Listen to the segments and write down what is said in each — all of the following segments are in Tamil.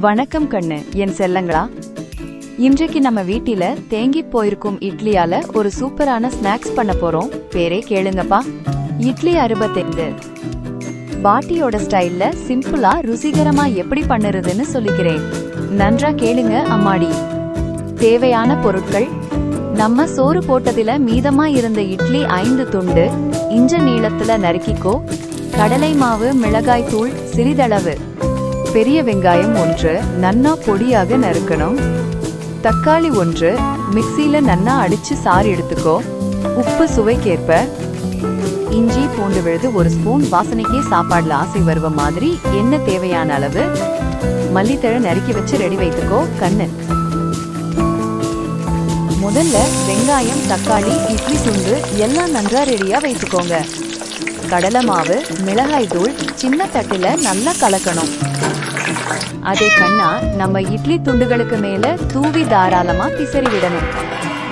வணக்கம் கண்ணு என் செல்லங்களா? இன்றைக்கு நம்ம வீட்டில தேங்கி போயிருக்கும் இட்லியால ஒரு சூப்பரான ஸ்நாக்ஸ் பண்ண போறோம். பேரே கேளுங்கப்பா. இட்லி அறுபத்தைந்து. பாட்டியோட ஸ்டைல்ல சிம்பிளா ருசிகரமா எப்படி பண்ணுறதுன்னு சொல்லிக்கிறேன். நன்றா கேளுங்க அம்மாடி. தேவையான பொருட்கள். நம்ம சோறு போட்டதில் மீதமா இருந்த இட்லி ஐந்து துண்டு இஞ்ச நீளத்துல நறுக்கிக்கோ. கடலை மாவு மிளகாய் தூள் சிறிதளவு. பெரிய வெங்காயம் ஒன்று நன்னா பொடியாக நறுக்கணும். தக்காளி ஒன்று மிக்சியில் நன்னா அடித்து சாறு எடுத்துக்கோ. உப்பு சுவைக்கேற்ப. இஞ்சி பூண்டு விழுது ஒரு ஸ்பூன். வாசனைக்கே சாப்பாடில் ஆசை வருவ மாதிரி என்ன தேவையான அளவு. மல்லித்தழை நறுக்கி வச்சு ரெடி வைத்துக்கோ கண்ணு. முதல்ல வெங்காயம் தக்காளி இட்லி துண்டு எல்லாம் நன்றா ரெடியா வைத்துக்கோங்க. கடலை மாவு மிளகாய் தூள் சின்ன தட்டுல நல்லா கலக்கணும். அதே கண்ணா நம்ம இட்லி துண்டுகளுக்கு மேல தூவி தாராளமா பிசறி விடணும்.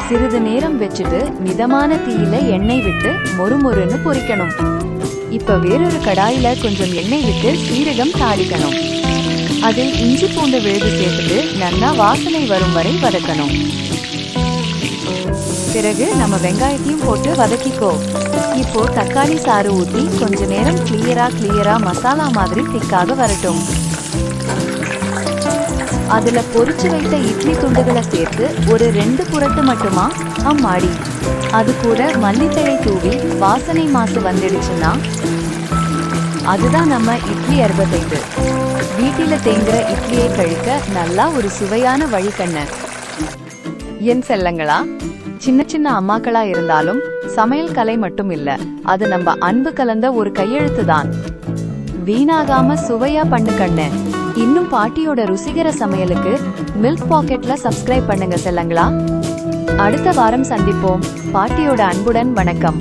சிறிது நேரம் வச்சுட்டு மிதமான தீயில எண்ணெய் விட்டு மொறுமொறுன்னு பொரிக்கணும் இப்ப வேறொரு கடாயில கொஞ்சம் எண்ணெய் விட்டு சீரகம் தாளிக்கணும். அதில் இஞ்சி பூண்டு விழுது சேர்த்துட்டு நல்லா வாசனை வரும் வரை வதக்கணும். பிறகு நம்ம வெங்காயத்தையும் போட்டு வதக்கிக்கோ. இப்போ தக்காளி சாறு ஊற்றி கொஞ்ச நேரம் கிளியரா கிளியரா மசாலா மாதிரி திக்காக வரட்டும். அதுல பொரிச்சு வைத்த இட்லி துண்டுகளை சேர்த்து ஒரு ரெண்டு புரட்டு மட்டுமா? அம்மாடி. அது கூட மல்லித்தழை தூவி வாசனை மாசு வந்துடுச்சுன்னா? அதுதான் நம்ம இட்லி அறுபத்தைந்து வீட்டில தேங்குற இட்லியை கழிக்க நல்லா ஒரு சுவையான வழிகண்ண. என் செல்லங்களா சின்ன சின்ன அம்மாக்களா இருந்தாலும் சமையல் கலை மட்டும் இல்ல அது நம்ம அன்பு கலந்த ஒரு கையெழுத்து தான் வீணாகாம சுவையா பண்ணு கண்ணு. இன்னும் பாட்டியோட ருசிகர சமையலுக்கு மில்க் பாக்கெட்ல சப்ஸ்கிரைப் பண்ணுங்க செல்லங்களா? அடுத்த வாரம் சந்திப்போம். பாட்டியோட அன்புடன் வணக்கம்.